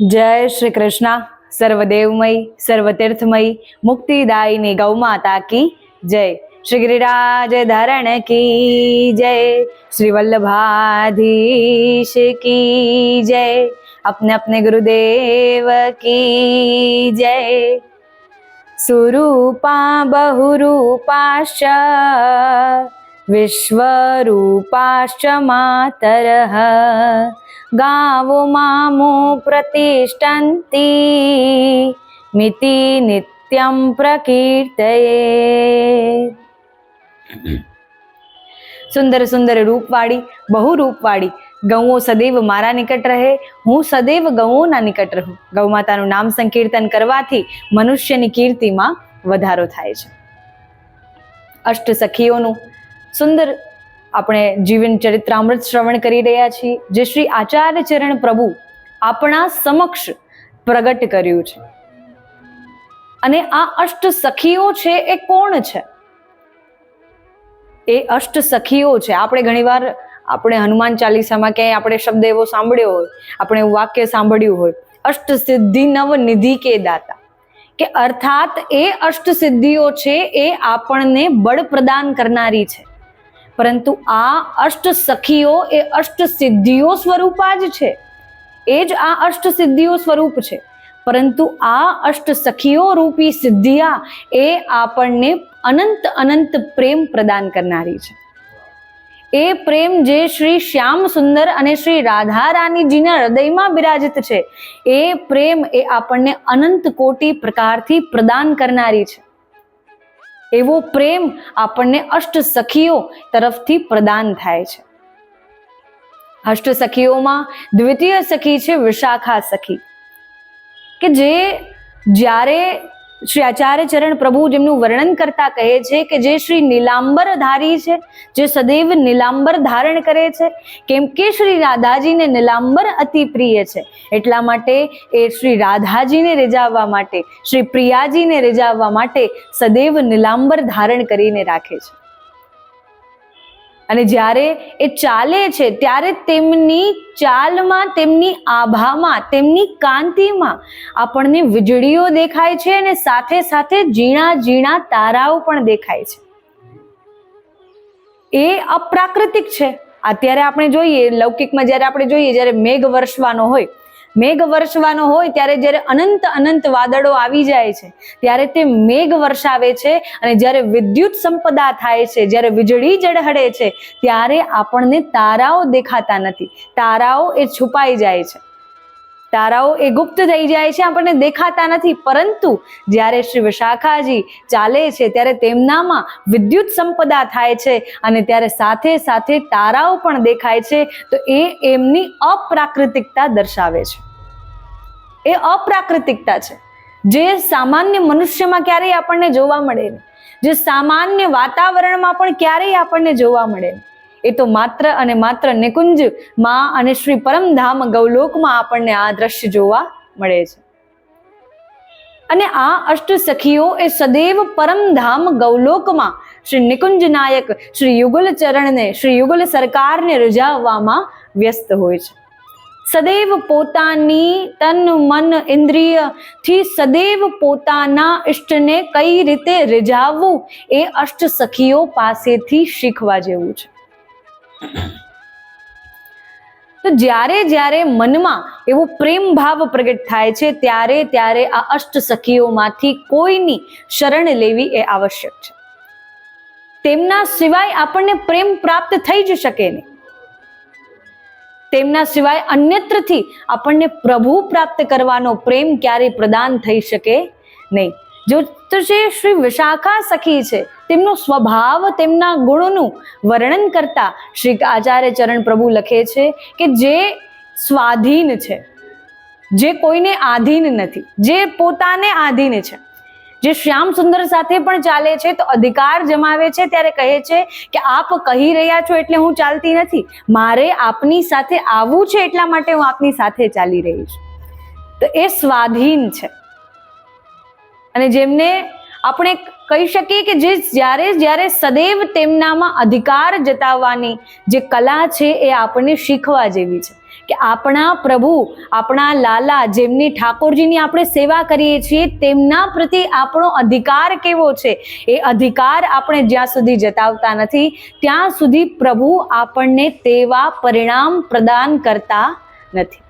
જય શ્રી કૃષ્ણ સર્વદેવમય સર્વતીર્થમય મુક્તિદાયિની ગૌમાતા કી જય શ્રી ગિરિરાજ ધરણ કી જય શ્રી વલ્લભાધીશ કી જય अपने अपने गुरुदेव की जय सुरूपा बहुरूपाश्च विश्वरूपाश्च मातरः ગાવો મામો પ્રતિષ્ઠંતિ મિતિ નિત્યમ પ્રકીર્તયે સુંદર સુંદર રૂપવાળી બહુ રૂપવાળી ગૌઓ સદૈવ મારા નિકટ રહે હું સદૈવ ગૌઓના નિકટ રહું ગૌ માતાનું નામ સંકીર્તન કરવાથી મનુષ્યની કીર્તિમાં વધારો થાય છે. અષ્ટ સખીઓનું સુંદર આપણે જીવન ચરિત્રામૃત શ્રવણ કરી રહ્યા છીએ, જે શ્રી આચાર્ય ચરણ પ્રભુ આપણા સમક્ષ પ્રગટ કર્યું છે. અને આ અષ્ટ સખીઓ છે એ કોણ છે? એ અષ્ટ સખીઓ છે. આપણે ઘણીવાર, આપણે હનુમાન ચાલીસામાં ક્યાંય આપણે શબ્દ એવો સાંભળ્યો હોય, આપણે એવું વાક્ય સાંભળ્યું હોય, અષ્ટ સિદ્ધિ નવ નિધિ કે દાતા. કે અર્થાત એ અષ્ટ સિદ્ધિઓ છે એ આપણને બળ પ્રદાન કરનારી છે. પરંતુ આ અષ્ટ સખીઓ એ અષ્ટ સિદ્ધિઓ સ્વરૂપા જ છે. એ જ આ અષ્ટ સિદ્ધિઓ સ્વરૂપ છે. પરંતુ આ અષ્ટ સખીઓ રૂપી સિદ્ધિયા એ આપણને અનંત અનંત પ્રેમ પ્રદાન કરનારી છે. એ પ્રેમ જે શ્રી શ્યામ સુંદર અને શ્રી રાધા રાણીજીના હૃદયમાં બિરાજિત છે, એ પ્રેમ એ આપણને અનંત કોટી પ્રકારથી પ્રદાન કરનારી છે. એવો પ્રેમ આપણને અષ્ટ સખીઓ તરફથી પ્રદાન થાય છે. અષ્ટ સખીઓમાં દ્વિતીય સખી છે વિશાખા સખી, કે જે જ્યારે શ્રી આચાર્ય ચરણ પ્રભુ જેમનું વર્ણન કરતા કહે છે કે જે શ્રી નીલાંબર ધારી છે, જે સદૈવ નીલાંબર ધારણ કરે છે, કેમ કે શ્રી રાધાજીને નીલાંબર અતિ પ્રિય છે. એટલા માટે એ શ્રી રાધાજીને રીઝાવવા માટે, શ્રી પ્રિયાજીને રીઝાવવા માટે સદૈવ નીલાંબર ધારણ કરીને રાખે છે. અને જ્યારે એ ચાલે છે, ત્યારે તેમની ચાલમાં, તેમની આભામાં, તેમની કાંતિમાં આપણને વીજળીઓ દેખાય છે અને સાથે સાથે ઝીણા ઝીણા તારાઓ પણ દેખાય છે. એ અપ્રાકૃતિક છે. અત્યારે આપણે જોઈએ, લૌકિકમાં જ્યારે આપણે જોઈએ, જ્યારે મેઘ વર્ષવાનો હોય મેઘ વર્ષવાનો હોય ત્યારે જ્યારે અનંત અનંત વાદળો આવી જાય છે, ત્યારે તે મેઘ વર્ષાવે છે અને જ્યારે વિદ્યુત સંપદા થાય છે, જ્યારે વીજળી ઝળહળે છે, ત્યારે આપણને તારાઓ દેખાતા નથી. તારાઓ એ છુપાઈ જાય છે. તારાઓ એ ગુપ્ત થઈ જાય છે, આપણને દેખાતા નથી. પરંતુ જ્યારે શ્રી વિશાખાજી ચાલે છે, ત્યારે તેમનામાં વિદ્યુત સંપદા થાય છે અને ત્યારે સાથે સાથે તારાઓ પણ દેખાય છે, તો એ એમની અપ્રાકૃતિકતા દર્શાવે છે. એ અપ્રાકૃતિકતા છે. જે સામાન્ય મનુષ્યમાં ક્યારેય આપણને જોવા મળે જે સામાન્ય વાતાવરણમાં પણ ક્યારેય આપણને જોવા મળે એ તો માત્ર અને માત્ર નિકુંજમાં અને શ્રી પરમધામ ગૌલોકમાં આપણને આ દ્રશ્ય જોવા મળે છે. અને આ અષ્ટ સખીઓ એ સદૈવ પરમધામ ગૌલોકમાં શ્રી નિકુંજ નાયક, શ્રી યુગલ ચરણને, શ્રી યુગલ સરકારને રજાવવામાં વ્યસ્ત હોય છે. સદૈવ પોતાની તન, મન ઇન્દ્રિયથી સદૈવ પોતાના ઇષ્ટને કઈ રીતે રીઝાવવું એ અષ્ટ સખીઓ પાસેથી શીખવા જેવું છે. તો જ્યારે જ્યારે મનમાં એવો પ્રેમ ભાવ પ્રગટ થાય છે, ત્યારે ત્યારે આ અષ્ટ સખીઓમાંથી કોઈની શરણ લેવી એ આવશ્યક છે. તેમના સિવાય આપણને પ્રેમ પ્રાપ્ત થઈ જ શકે નહીં. તેમના સિવાય અન્યત્રથી આપણને પ્રભુ પ્રાપ્ત કરવાનો પ્રેમ ક્યારેય પ્રદાન થઈ શકે નહીં. જો તો જે શ્રી વિશાખા સખી છે. તેમનો સ્વભાવ, તેમના ગુણોનું વર્ણન કરતા શ્રી આચાર્ય ચરણ પ્રભુ લખે છે કે જે સ્વાધીન છે. જે કોઈને આધીન નથી, જે પોતાને આધીન છે. જે શ્યામ સુંદર સાથે પણ ચાલે છે તો અધિકાર જમાવે છે ત્યારે કહે છે કે આપ કહી રહ્યા છો એટલે હું ચાલતી નથી. મારે આપની સાથે આવવું છે એટલા માટે હું આપની સાથે ચાલી રહી છું. તો એ સ્વાધીન છે. અને જેમને આપણે કહી શકીએ કે જે જ્યારે જ્યારે સદૈવ તેમનામાં અધિકાર જતાવવાની જે કલા છે એ આપણને શીખવા જેવી છે. કે આપણા પ્રભુ, આપણા લાલા જેમની ઠાકોરજીની આપણે સેવા કરીએ છીએ, તેમના પ્રતિ આપણો અધિકાર કેવો છે? એ અધિકાર આપણે જ્યાં સુધી જતાવતા નથી, ત્યાં સુધી પ્રભુ આપણને તેવા પરિણામ પ્રદાન કરતા નથી.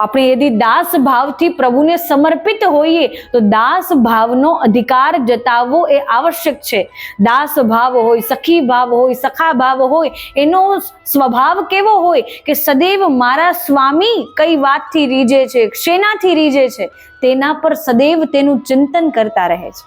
આપણે યદિ દાસ ભાવથી પ્રભુને સમર્પિત હોઈએ, તો દાસ ભાવનો અધિકાર જતાવવો એ આવશ્યક છે. દાસ ભાવ હોય, સખી ભાવ હોય, સખા ભાવ હોય, એનો સ્વભાવ કેવો હોય કે સદૈવ મારા સ્વામી કઈ વાતથી રીજે છે, શેનાથી રીજે છે, તેના પર સદૈવ તેનું ચિંતન કરતા રહે છે.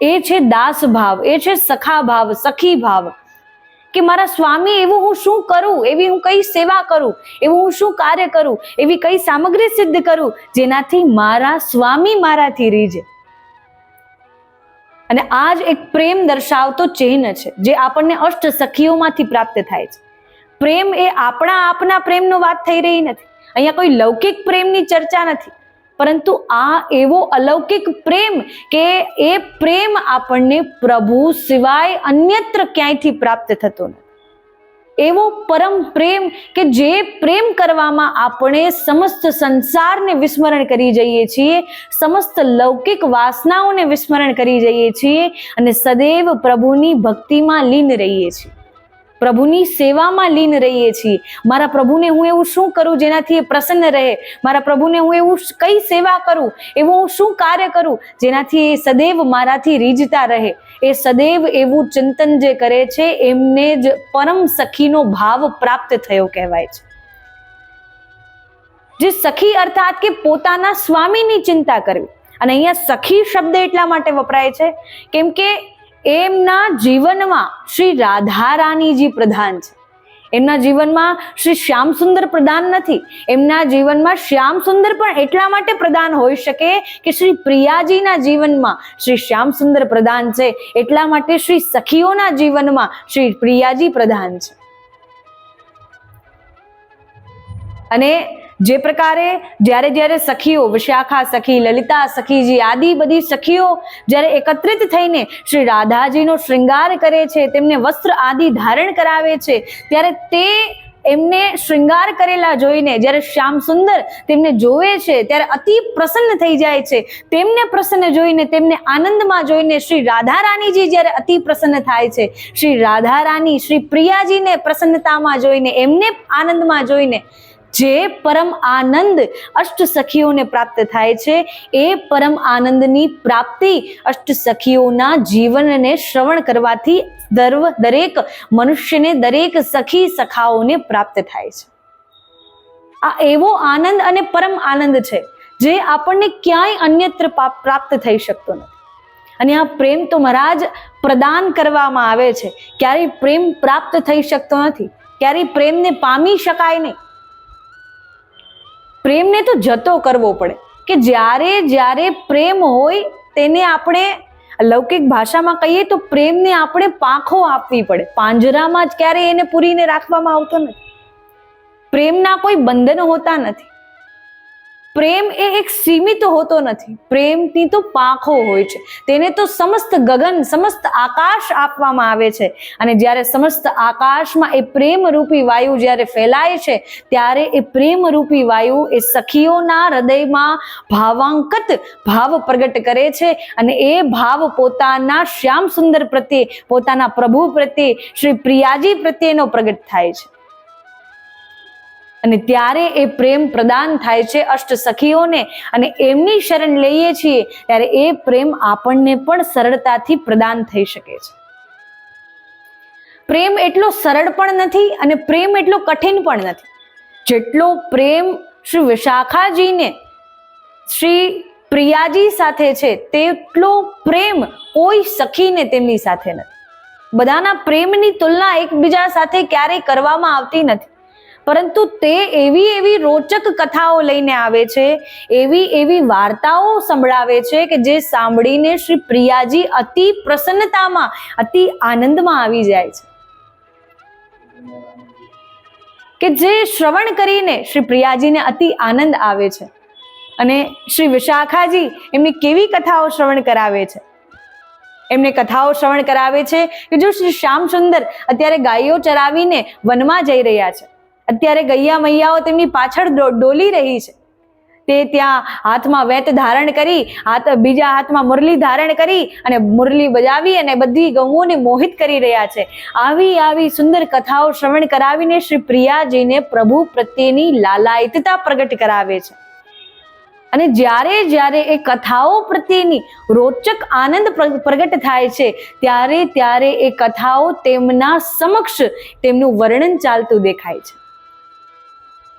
એ છે દાસ ભાવ, એ છે સખા ભાવ, સખી ભાવ. કે મારા સ્વામી એવું હું શું કરું? એવી હું કઈ સેવા કરું? એવું હું શું કાર્ય કરું? એવી કઈ સામગ્રી સિદ્ધ કરું? જેનાથી મારા સ્વામી મારાથી રીજે અને આ જ એક પ્રેમ દર્શાવતો ચિહ્ન છે, જે આપણને અષ્ટ સખીઓમાંથી પ્રાપ્ત થાય છે. પ્રેમ એ આપણા આપના પ્રેમનો વાત થઈ રહી નથી. અહીંયા કોઈ લૌકિક પ્રેમની ચર્ચા નથી. પરંતુ આ એવો અલૌકિક પ્રેમ કે એ પ્રેમ આપણને પ્રભુ સિવાય અન્યત્ર ક્યાંયથી પ્રાપ્ત થતો નથી. એવો પરમ પ્રેમ કે જે પ્રેમ કરવામાં આપણે સમસ્ત સંસારને વિસ્મરણ કરી જઈએ છીએ, સમસ્ત લૌકિક વાસનાઓને વિસ્મરણ કરી જઈએ છીએ અને સદૈવ પ્રભુની ભક્તિમાં લીન રહીએ છીએ. પ્રભુની સેવામાં લીન રહીએ છીએ. મારા પ્રભુને હું એવું શું કરું જેનાથી એ પ્રસન્ન રહે? મારા પ્રભુને હું એવું કઈ સેવા કરું? એવું હું શું કાર્ય કરું? જેનાથી એ સદૈવ મારાથી રીઝતા રહે. એ સદૈવ એવું ચિંતન જે કરે છે, એમને જ પરમ સખીનો ભાવ પ્રાપ્ત થયો કહેવાય છે. જે સખી અર્થાત કે પોતાના સ્વામીની ચિંતા કરવી. અને અહીંયા સખી શબ્દ એટલા માટે વપરાય છે, કેમ કે એમના જીવનમાં શ્રી રાધા રાણીજી પ્રધાન છે. એમના જીવનમાં શ્રી શ્યામ સુંદર પ્રધાન નથી. એમના જીવનમાં શ્યામ સુંદર પણ એટલા માટે પ્રધાન હોઈ શકે કે શ્રી પ્રિયાજીના જીવનમાં શ્રી શ્યામ સુંદર પ્રધાન છે. એટલા માટે શ્રી સખીઓના જીવનમાં શ્રી પ્રિયાજી પ્રધાન છે. અને જે પ્રકારે જ્યારે જ્યારે સખીઓ, વિશાખા સખી, લલિતા સખીજી આદિ બધી સખીઓ જ્યારે એકત્રિત થઈને શ્રી રાધાજીનો શૃંગાર કરે છે, તેમને વસ્ત્ર આદિ ધારણ કરાવે છે, ત્યારે તે એમને શૃંગાર કરેલા જોઈને જ્યારે શ્યામ સુંદર તેમને જોવે છે, ત્યારે અતિ પ્રસન્ન થઈ જાય છે. તેમને પ્રસન્ન જોઈને, તેમને આનંદમાં જોઈને શ્રી રાધા રાણીજી જ્યારે અતિ પ્રસન્ન થાય છે, શ્રી રાધા રાણી શ્રી પ્રિયાજીને પ્રસન્નતામાં જોઈને, એમને આનંદમાં જોઈને જે પરમ આનંદ અષ્ટ સખીઓને પ્રાપ્ત થાય છે, એ પરમ આનંદની પ્રાપ્તિ અષ્ટ સખીઓના જીવનને શ્રવણ કરવાથી દર્વ, દરેક મનુષ્યને, દરેક સખી સખાઓને પ્રાપ્ત થાય છે. આ એવો આનંદ અને પરમ આનંદ છે, જે આપણને ક્યાંય અન્યત્ર પ્રાપ્ત થઈ શકતો નથી. અને આ પ્રેમ તો મહારાજ પ્રદાન કરવામાં આવે છે. ક્યારેય પ્રેમ પ્રાપ્ત થઈ શકતો નથી. ક્યારેય પ્રેમને પામી શકાય નહીં. પ્રેમને તો જતો કરવો પડે કે જ્યારે જ્યારે પ્રેમ હોય તેને આપણે લૌકિક ભાષામાં કહીએ તો પ્રેમને આપણે પાંખો આપવી પડે. પાંજરામાં જ ક્યારેય એને પૂરીને રાખવામાં આવતો નથી. પ્રેમના કોઈ બંધન હોતા નથી. પ્રેમ એ એક સીમિત હોતો નથી. પ્રેમની તો પાંખો હોય છે. તેને તો સમસ્ત ગગન, સમસ્ત આકાશ આપવામાં આવે છે. અને જ્યારે સમસ્ત આકાશમાં એ પ્રેમરૂપી વાયુ જ્યારે ફેલાય છે, ત્યારે એ પ્રેમરૂપી વાયુ એ સખીઓના હૃદયમાં ભાવાંકત ભાવ પ્રગટ કરે છે અને એ ભાવ પોતાના શ્યામ સુંદર પ્રત્યે, પોતાના પ્રભુ પ્રત્યે, શ્રી પ્રિયાજી પ્રત્યેનો પ્રગટ થાય છે. અને ત્યારે એ પ્રેમ પ્રદાન થાય છે અષ્ટ સખીઓને. અને એમની શરણ લઈએ છીએ, ત્યારે એ પ્રેમ આપણને પણ સરળતાથી પ્રદાન થઈ શકે છે. પ્રેમ એટલો સરળ પણ નથી અને પ્રેમ એટલો કઠિન પણ નથી. જેટલો પ્રેમ શ્રી વિશાખાજીને, શ્રી પ્રિયાજી સાથે છે, તેટલો પ્રેમ કોઈ સખીને તેમની સાથે નથી. બધાના પ્રેમની તુલના એકબીજા સાથે ક્યારેય કરવામાં આવતી નથી. પરંતુ તે એવી એવી રોચક કથાઓ લઈને આવે છે, એવી એવી વાર્તાઓ સંભળાવે છે કે જે સાંભળીને શ્રી પ્રિયાજી અતિ પ્રસન્નતામાં, અતિ આનંદમાં આવી જાય છે. કે જે શ્રવણ કરીને શ્રી પ્રિયાજીને અતિ આનંદ આવે છે. અને શ્રી વિશાખાજી એમની કેવી કથાઓ શ્રવણ કરાવે છે? એમને કથાઓ શ્રવણ કરાવે છે કે જો શ્રી શ્યામ સુંદર અત્યારે ગાયો ચરાવીને વનમાં જઈ રહ્યા છે. અત્યારે ગૈયા મૈયાઓ તેમની પાછળ ડોલી રહી છે. તે ત્યાં હાથમાં વેત ધારણ કરી, હાથ, બીજા હાથમાં મુરલી ધારણ કરી અને મુરલી બજાવી અને બધી ગૌઓને મોહિત કરી રહ્યા છે. આવી આવી સુંદર કથાઓ શ્રવણ કરાવીને શ્રી પ્રિયાજીને પ્રભુ પ્રત્યેની લાલાયિતતા પ્રગટ કરાવે છે. અને જ્યારે જ્યારે એ કથાઓ પ્રત્યેની રોચક આનંદ પ્રગટ થાય છે, ત્યારે ત્યારે એ કથાઓ તેમના સમક્ષ તેમનું વર્ણન ચાલતું દેખાય છે.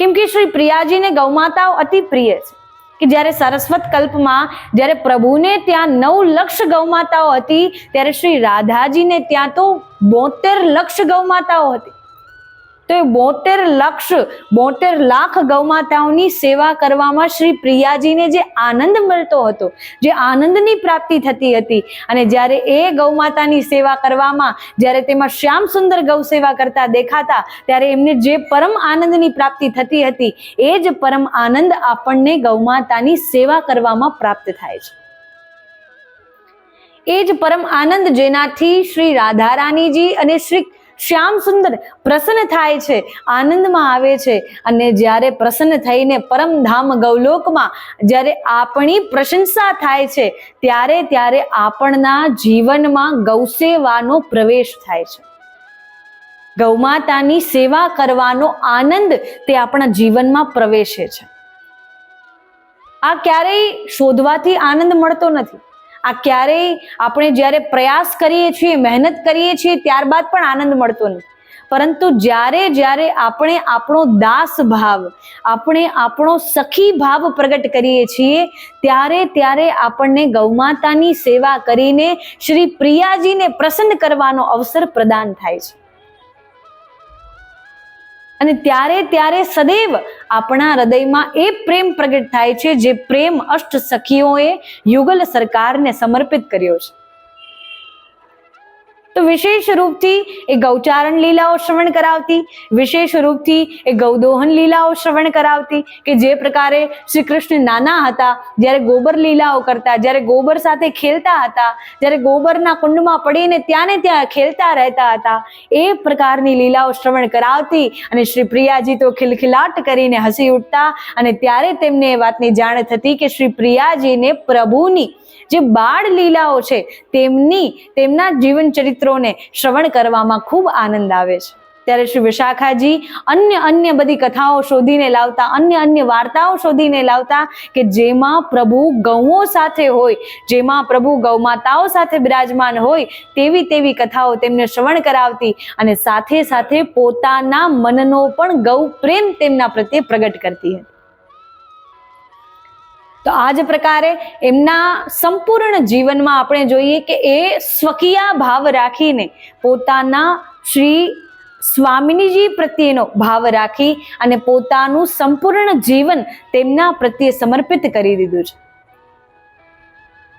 કેમ કે શ્રી પ્રિયાજીને ગૌમાતાઓ અતિ પ્રિય છે. કે જ્યારે સરસ્વત કલ્પમાં જ્યારે પ્રભુને ત્યાં નવ લક્ષ ગૌમાતાઓ હતી, ત્યારે શ્રી રાધાજીને ત્યાં તો બોતેર લક્ષ ગૌમાતાઓ હતી. તો એ બોતેર લક્ષ, બોતેર લાખ ગૌમાતાઓની સેવા કરવામાં શ્રી પ્રિયાજીને જે આનંદ મળતો હતો, જે આનંદની પ્રાપ્તિ થતી હતી. અને જ્યારે એ ગૌમાતાની સેવા કરવામાં, જ્યારે તેમાં શ્યામ સુંદર ગૌ સેવા કરતા દેખાતા, ત્યારે એમને જે પરમ આનંદની પ્રાપ્તિ થતી હતી, એ જ પરમ આનંદ આપણને ગૌમાતાની સેવા કરવામાં પ્રાપ્ત થાય છે. એ જ પરમ આનંદ જેનાથી શ્રી રાધારાણીજી અને શ્રી શ્યામ સુંદર પ્રસન્ન થાય છે, આનંદમાં આવે છે. અને જ્યારે પ્રસન્ન થઈને પરમધામ ગૌલોકમાં જ્યારે આપણી પ્રશંસા થાય છે, ત્યારે ત્યારે આપણના જીવનમાં ગૌસેવાનો પ્રવેશ થાય છે. ગૌમાતાની સેવા કરવાનો આનંદ તે આપણા જીવનમાં પ્રવેશે છે. આ ક્યારેય શોધવાથી આનંદ મળતો નથી. આ ક્યારેય આપણે જ્યારે પ્રયાસ કરીએ છીએ, મહેનત કરીએ છીએ, ત્યારબાદ પણ આનંદ મળતો નથી. પરંતુ જ્યારે જ્યારે આપણે આપણો દાસ ભાવ, આપણે આપણો સખી ભાવ પ્રગટ કરીએ છીએ, ત્યારે ત્યારે આપણને ગૌમાતાની સેવા કરીને શ્રી પ્રિયાજીને પ્રસન્ન કરવાનો અવસર પ્રદાન થાય છે. અને ત્યારે ત્યારે સદૈવ આપણા હૃદયમાં એ પ્રેમ પ્રગટ થાય છે જે પ્રેમ અષ્ટ સખીઓએ યુગલ સરકારને સમર્પિત કર્યો છે. તો વિશેષ રૂપથી એ ગૌચારણ લીલાઓ શ્રવણ કરાવતી, વિશેષ રૂપથી એ ગૌદોહન લીલાઓ શ્રવણ કરાવતી કે જે પ્રકારે શ્રી કૃષ્ણ નાના હતા, જ્યારે ગોબર લીલાઓ કરતા, જ્યારે ગોબર સાથે ખેલતા હતા, જ્યારે ગોબરના કુંડમાં પડીને ત્યાં ને ત્યાં ખેલતા રહેતા હતા, એ પ્રકારની લીલાઓ શ્રવણ કરાવતી અને શ્રી પ્રિયાજી તો ખિલખિલાટ કરીને હસી ઉઠતા અને ત્યારે તેમને એ વાતની જાણ થતી કે શ્રી પ્રિયાજીને પ્રભુની જે બાળ લીલાઓ છે, તેમની, તેમના જીવન ચરિત્રોને શ્રવણ કરવામાં ખૂબ આનંદ આવે છે. ત્યારે શ્રી વિશાખાજી અન્ય અન્ય બધી કથાઓ શોધીને લાવતા, અન્ય અન્ય વાર્તાઓ શોધીને લાવતા કે જેમાં પ્રભુ ગૌઓ સાથે હોય, જેમાં પ્રભુ ગૌમાતાઓ સાથે બિરાજમાન હોય, તેવી તેવી કથાઓ તેમને શ્રવણ કરાવતી અને સાથે સાથે પોતાના મનનો પણ ગૌ પ્રેમ તેમના પ્રત્યે પ્રગટ કરતી હતી. તો આ જ પ્રકારે એમના સંપૂર્ણ જીવનમાં આપણે જોઈએ કે એ સ્વકીયા ભાવ રાખીને પોતાના શ્રી સ્વામિનીજી પ્રત્યેનો ભાવ રાખી અને પોતાનું સંપૂર્ણ જીવન તેમના પ્રત્યે સમર્પિત કરી દીધું છે.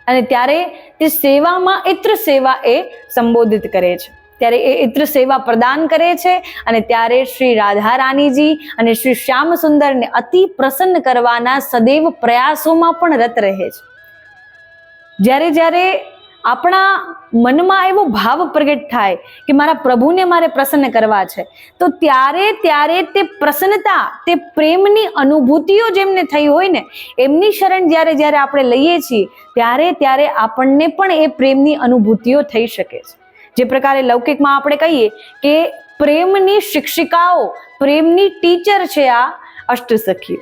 અને ત્યારે તે સેવામાં ઇત્ર સેવા એ સંબોધિત કરે છે. ત્યારે એ ઇત્ર સેવા પ્રદાન કરે છે અને ત્યારે શ્રી રાધા રાણીજી અને શ્રી શ્યામ સુંદરને અતિ પ્રસન્ન કરવાના સદૈવ પ્રયાસોમાં પણ રત રહે છે. જ્યારે જ્યારે આપણા મનમાં એવો ભાવ પ્રગટ થાય કે મારા પ્રભુને મારે પ્રસન્ન કરવા છે, તો ત્યારે ત્યારે તે પ્રસન્નતા, તે પ્રેમની અનુભૂતિઓ જેમને થઈ હોય ને, એમની શરણ જ્યારે જ્યારે આપણે લઈએ છીએ, ત્યારે ત્યારે આપણને પણ એ પ્રેમની અનુભૂતિઓ થઈ શકે છે. જે પ્રકારે લૌકિકમાં આપણે કહીએ કે પ્રેમની શિક્ષિકાઓ, પ્રેમની ટીચર છે આ અષ્ટસખીઓ.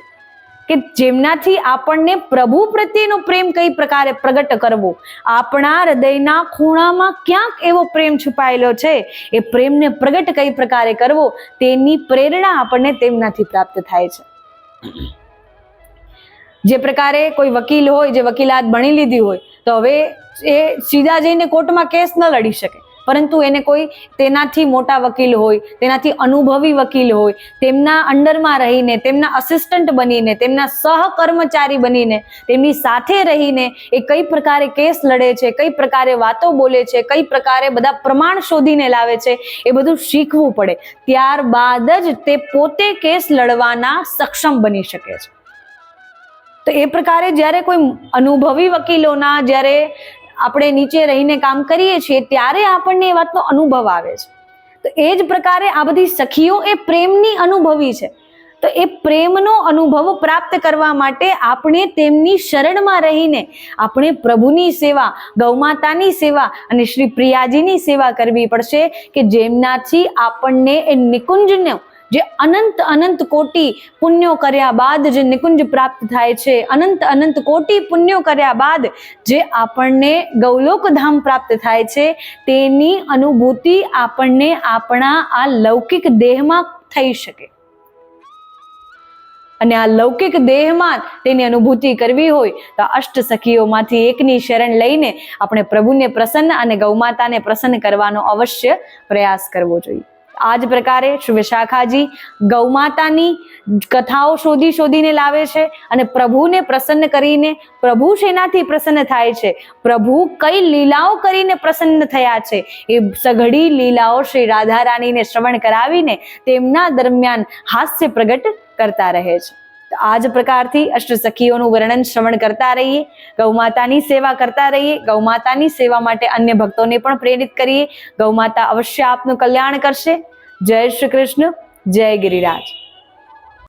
કે જેમનાથી આપણને પ્રભુ પ્રત્યેનો પ્રેમ કઈ પ્રકારે પ્રગટ કરવો? આપણા હૃદયના ખૂણામાં ક્યાંક એવો પ્રેમ છુપાયેલો છે? એ પ્રેમને પ્રગટ કઈ પ્રકારે કરવો? તેની પ્રેરણા આપણને તેમનાથી પ્રાપ્ત થાય છે. જે પ્રકારે કોઈ વકીલ હોય, જે વકીલાત ભણી લીધી હોય, તો હવે એ સીધા જઈને કોર્ટમાં કેસ ન લડી શકે. પરંતુ એને કોઈ તેનાથી મોટા વકીલ હોય, તેનાથી અનુભવી વકીલ હોય, તેમના અંડરમાં રહીને, તેમના અસિસ્ટન્ટ બનીને, તેમના સહકર્મચારી બનીને, તેમની સાથે રહીને એ કઈ પ્રકારે કેસ લડે છે, કઈ પ્રકારે વાતો બોલે છે, કઈ પ્રકારે બધા પ્રમાણ શોધીને લાવે છે, એ બધું શીખવું પડે. ત્યારબાદ જ તે પોતે કેસ લડવાના સક્ષમ બની શકે છે. તો એ પ્રકારે જ્યારે કોઈ અનુભવી વકીલોના જ્યારે આપણે નીચે રહીને કામ કરીએ છીએ, ત્યારે આપણને એ વાતનો અનુભવ આવે છે. તો એ જ પ્રકારે આ બધી સખીઓ એ પ્રેમની અનુભવી છે. તો એ પ્રેમનો અનુભવ પ્રાપ્ત કરવા માટે આપણે તેમની શરણમાં રહીને આપણે પ્રભુની સેવા, ગૌમાતાની સેવા અને શ્રી પ્રિયાજીની સેવા કરવી પડશે કે જેમનાથી આપણને એ નિકુંજનો જે અનંત અનંત કોટી પુણ્યો કર્યા બાદ જે નિકુંજ પ્રાપ્ત થાય છે. અનંત અનંત કોટી પુણ્યો કર્યા બાદ જે આપણને ગૌલોક ધામ પ્રાપ્ત થાય છે, તેની અનુભૂતિ આપણને આપણા આ લૌકિક દેહમાં થઈ શકે. અને આ લૌકિક દેહમાં તેની અનુભૂતિ કરવી હોય તો અષ્ટ સખીઓમાંથી એકની શરણ લઈને આપણે પ્રભુને પ્રસન્ન અને ગૌમાતાને પ્રસન્ન કરવાનો અવશ્ય પ્રયાસ કરવો જોઈએ. આ જ પ્રકારે શ્રી વિશાખાજી ગૌમાતાની કથાઓ શોધી શોધીને લાવે છે અને પ્રભુને પ્રસન્ન કરીને પ્રભુ શેનાથી પ્રસન્ન થાય છે? પ્રભુ કઈ લીલાઓ કરીને પ્રસન્ન થયા છે? એ સઘળી લીલાઓ શ્રી રાધા રાણીને શ્રવણ કરાવીને તેમના દરમિયાન હાસ્ય પ્રગટ કરતા રહે છે. તો આ જ પ્રકારથી અષ્ટ સખીઓનું વર્ણન શ્રવણ કરતા રહીએ, ગૌમાતાની સેવા કરતા રહીએ, ગૌમાતાની સેવા માટે અન્ય ભક્તોને પણ પ્રેરિત કરીએ. ગૌમાતા અવશ્ય આપનું કલ્યાણ કરશે. જય શ્રી કૃષ્ણ, જય ગિરિરાજ.